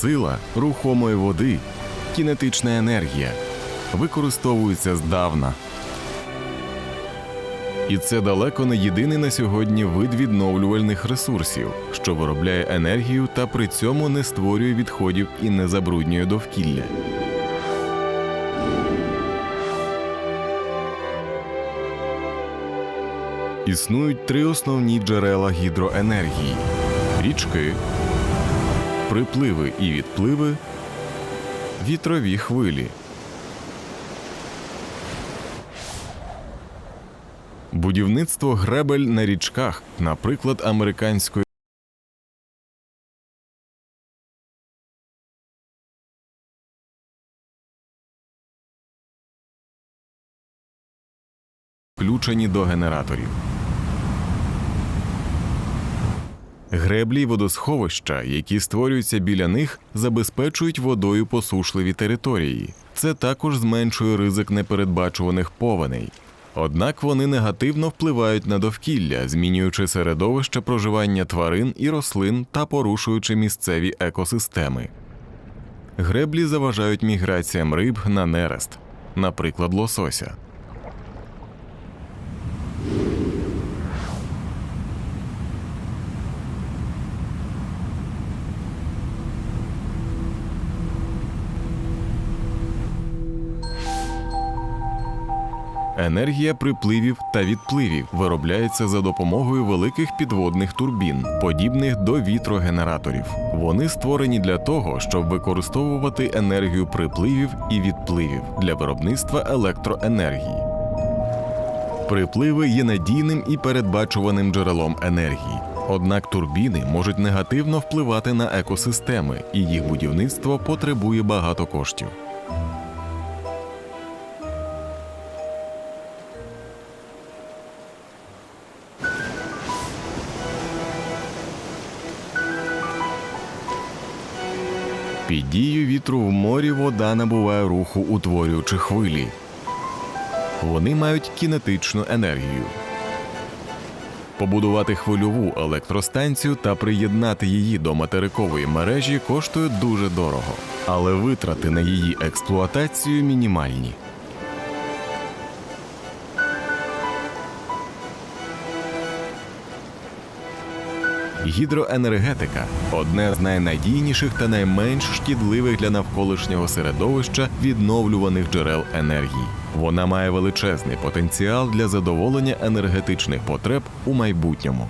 Сила рухомої води, кінетична енергія використовується здавна. І це далеко не єдиний на сьогодні вид відновлювальних ресурсів, що виробляє енергію та при цьому не створює відходів і не забруднює довкілля. Існують три основні джерела гідроенергії: річки, припливи і відпливи, вітрові хвилі. Будівництво гребель на річках, наприклад, американської. Включені до генераторів. Греблі водосховища, які створюються біля них, забезпечують водою посушливі території. Це також зменшує ризик непередбачуваних повеней. Однак вони негативно впливають на довкілля, змінюючи середовище проживання тварин і рослин та порушуючи місцеві екосистеми. Греблі заважають міграціям риб на нерест, наприклад, лосося. Енергія припливів та відпливів виробляється за допомогою великих підводних турбін, подібних до вітрогенераторів. Вони створені для того, щоб використовувати енергію припливів і відпливів для виробництва електроенергії. Припливи є надійним і передбачуваним джерелом енергії. Однак турбіни можуть негативно впливати на екосистеми, і їх будівництво потребує багато коштів. Під дією вітру в морі вода набуває руху, утворюючи хвилі. Вони мають кінетичну енергію. Побудувати хвильову електростанцію та приєднати її до материкової мережі коштує дуже дорого, але витрати на її експлуатацію мінімальні. Гідроенергетика одне з найнадійніших та найменш шкідливих для навколишнього середовища відновлюваних джерел енергії. Вона має величезний потенціал для задоволення енергетичних потреб у майбутньому.